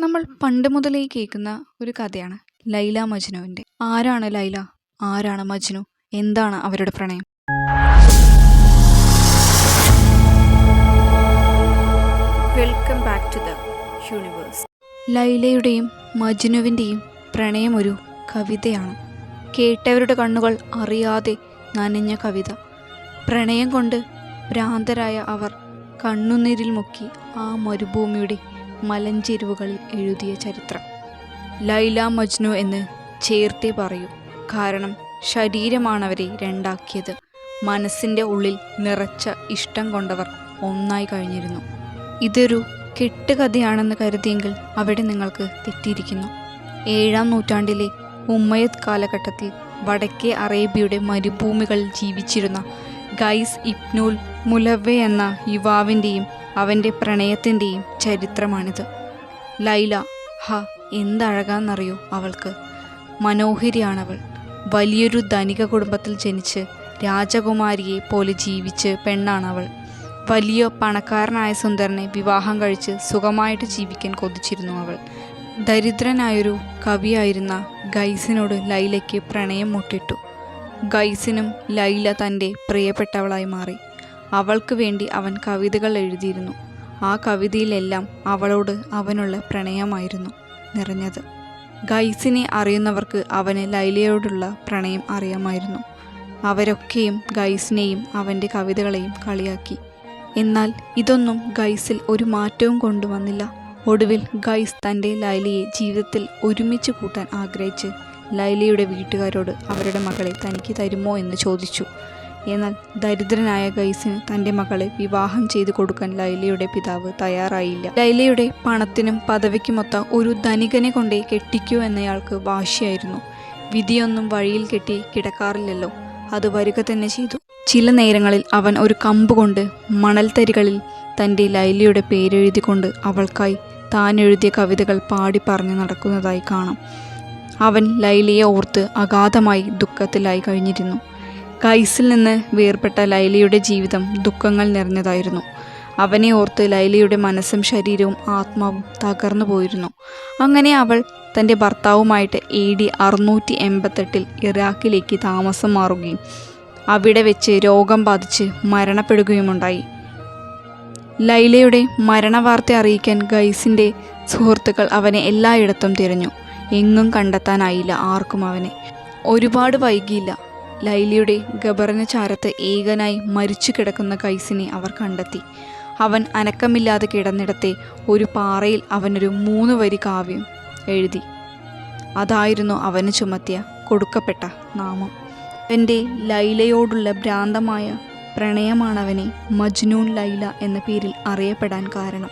നമ്മൾ പണ്ട് മുതലേ കേൾക്കുന്ന ഒരു കഥയാണ് ലൈല മജ്നുവിന്റെ. ആരാണ് ലൈല? ആരാണ് മജ്നു? എന്താണ് അവരുടെ പ്രണയം? Welcome back to the universe. ലൈലയുടെയും മജ്നുവിന്റെയും പ്രണയം ഒരു കവിതയാണ്. കേട്ടവരുടെ കണ്ണുകൾ അറിയാതെ നനഞ്ഞ കവിത. പ്രണയം കൊണ്ട് ഭ്രാന്തരായ അവർ കണ്ണുനീരിൽ മുക്കി ആ മരുഭൂമിയുടെ മലഞ്ചെരുവുകളിൽ എഴുതിയ ചരിത്രം. ലൈല മജ്നു എന്ന് ചേർത്തേ പറയൂ. കാരണം ശരീരമാണവരെ രണ്ടാക്കിയത്. മനസ്സിന്റെ ഉള്ളിൽ നിറച്ച ഇഷ്ടം കൊണ്ടവർ ഒന്നായി കഴിഞ്ഞിരുന്നു. ഇതൊരു കെട്ടുകഥയാണെന്ന് കരുതിയെങ്കിൽ അവിടെ നിങ്ങൾക്ക് തെറ്റിയിരിക്കുന്നു. ഏഴാം നൂറ്റാണ്ടിലെ ഉമ്മയത്ത് കാലഘട്ടത്തിൽ വടക്കേ അറേബ്യയുടെ മരുഭൂമികളിൽ ജീവിച്ചിരുന്ന ഗൈസ് ഇബ്നുൽ മുലവ്വ എന്ന യുവാവിന്റെയും അവന്റെ പ്രണയത്തിന്റെയും ചരിത്രമാണിത്. ലൈല ഹ എന്തഴകാന്നറിയോ അവൾക്ക്? മനോഹരിയാണവൾ. വലിയൊരു ധനിക കുടുംബത്തിൽ ജനിച്ച് രാജകുമാരിയെ പോലെ ജീവിച്ച് പെണ്ണാണവൾ. വലിയ പണക്കാരനായ സുന്ദരനെ വിവാഹം കഴിച്ച് സുഖമായിട്ട് ജീവിക്കാൻ കൊതിച്ചിരുന്നു അവൾ. ദരിദ്രനായൊരു കവിയായിരുന്ന ഗൈസിനോട് ലൈലയ്ക്ക് പ്രണയം മുട്ടിട്ടു. ഗൈസിനും ലൈല തന്റെ പ്രിയപ്പെട്ടവളായി മാറി. അവൾക്ക് വേണ്ടി അവൻ കവിതകൾ എഴുതിയിരുന്നു. ആ കവിതയിലെല്ലാം അവളോട് അവനുള്ള പ്രണയമായിരുന്നു നിറഞ്ഞത്. ഗൈസിനെ അറിയുന്നവർക്ക് അവന് ലൈലയോടുള്ള പ്രണയം അറിയാമായിരുന്നു. അവരൊക്കെയും ഗൈസിനെയും അവന്റെ കവിതകളെയും കളിയാക്കി. എന്നാൽ ഇതൊന്നും ഗൈസിൽ ഒരു മാറ്റവും കൊണ്ടുവന്നില്ല. ഒടുവിൽ ഗൈസ് തന്റെ ലൈലയെ ജീവിതത്തിൽ ഒരുമിച്ച് കൂട്ടാൻ ആഗ്രഹിച്ച് ലൈലയുടെ വീട്ടുകാരോട് അവരുടെ മകളെ തനിക്ക് തരുമോ എന്ന് ചോദിച്ചു. എന്നാൽ ദരിദ്രനായ ഗൈസിന് തന്റെ മകളെ വിവാഹം ചെയ്തു കൊടുക്കാൻ ലൈലയുടെ പിതാവ് തയ്യാറായില്ല. ലൈലയുടെ പണത്തിനും പദവിക്കുമൊത്ത ഒരു ധനികനെ കൊണ്ടേ കെട്ടിക്കൂ എന്നയാൾക്ക് വാശിയായിരുന്നു. വിധിയൊന്നും വഴിയിൽ കെട്ടി കിടക്കാറില്ലല്ലോ. അത് വരിക തന്നെ ചെയ്തു. ചില നേരങ്ങളിൽ അവൻ ഒരു കമ്പ് കൊണ്ട് മണൽത്തരികളിൽ തന്റെ ലൈലയുടെ പേരെഴുതിക്കൊണ്ട് അവൾക്കായി താൻ എഴുതിയ കവിതകൾ പാടി പറഞ്ഞു നടക്കുന്നതായി കാണാം. അവൻ ലൈലയെ ഓർത്ത് അഗാധമായി ദുഃഖത്തിലായി കഴിഞ്ഞിരുന്നു. കൈസിൽ നിന്ന് വേർപെട്ട ലൈലിയുടെ ജീവിതം ദുഃഖങ്ങൾ നിറഞ്ഞതായിരുന്നു. അവനെ ഓർത്ത് ലൈലയുടെ മനസ്സും ശരീരവും ആത്മാവും തകർന്നു പോയിരുന്നു. അങ്ങനെ അവൾ തന്റെ ഭർത്താവുമായിട്ട് എ ഡി അറുന്നൂറ്റി എൺപത്തെട്ടിൽ ഇറാഖിലേക്ക് താമസം മാറുകയും അവിടെ വെച്ച് രോഗം ബാധിച്ച് മരണപ്പെടുകയുമുണ്ടായി. ലൈലയുടെ മരണവാർത്ത അറിയിക്കാൻ ഗൈസിന്റെ സുഹൃത്തുക്കൾ അവനെ എല്ലായിടത്തും തിരഞ്ഞു. എങ്ങും കണ്ടെത്താനായില്ല ആർക്കും അവനെ. ഒരുപാട് വൈകിയില്ല. ലൈലിയുടെ ഗബറിന് ചാരത്ത് ഏകനായി മരിച്ചു കിടക്കുന്ന കൈസിനെ അവർ കണ്ടെത്തി. അവൻ അനക്കമില്ലാതെ കിടന്നിടത്തെ ഒരു പാറയിൽ അവനൊരു മൂന്ന് വരി കാവ്യം എഴുതി. അതായിരുന്നു അവന് ചുമത്തിയ കൊടുക്കപ്പെട്ട നാമം. എന്റെ ലൈലയോടുള്ള ഭ്രാന്തമായ പ്രണയമാണവനെ മജ്നൂൻ ലൈല എന്ന പേരിൽ അറിയപ്പെടാൻ കാരണം.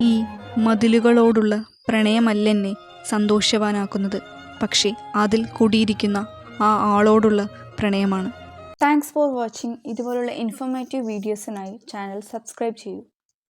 ഈ മതിലുകളോടുള്ള പ്രണയമല്ലെന്നെ സന്തോഷവാനാക്കുന്നത്. പക്ഷേ അതിൽ കൂടിയിരിക്കുന്ന ആ ആളോടുള്ള പ്രണയമാണ്. താങ്ക്സ് ഫോർ വാച്ചിങ് ഇതുപോലുള്ള ഇൻഫോർമേറ്റീവ് വീഡിയോസിനായി ചാനൽ സബ്സ്ക്രൈബ് ചെയ്യൂ.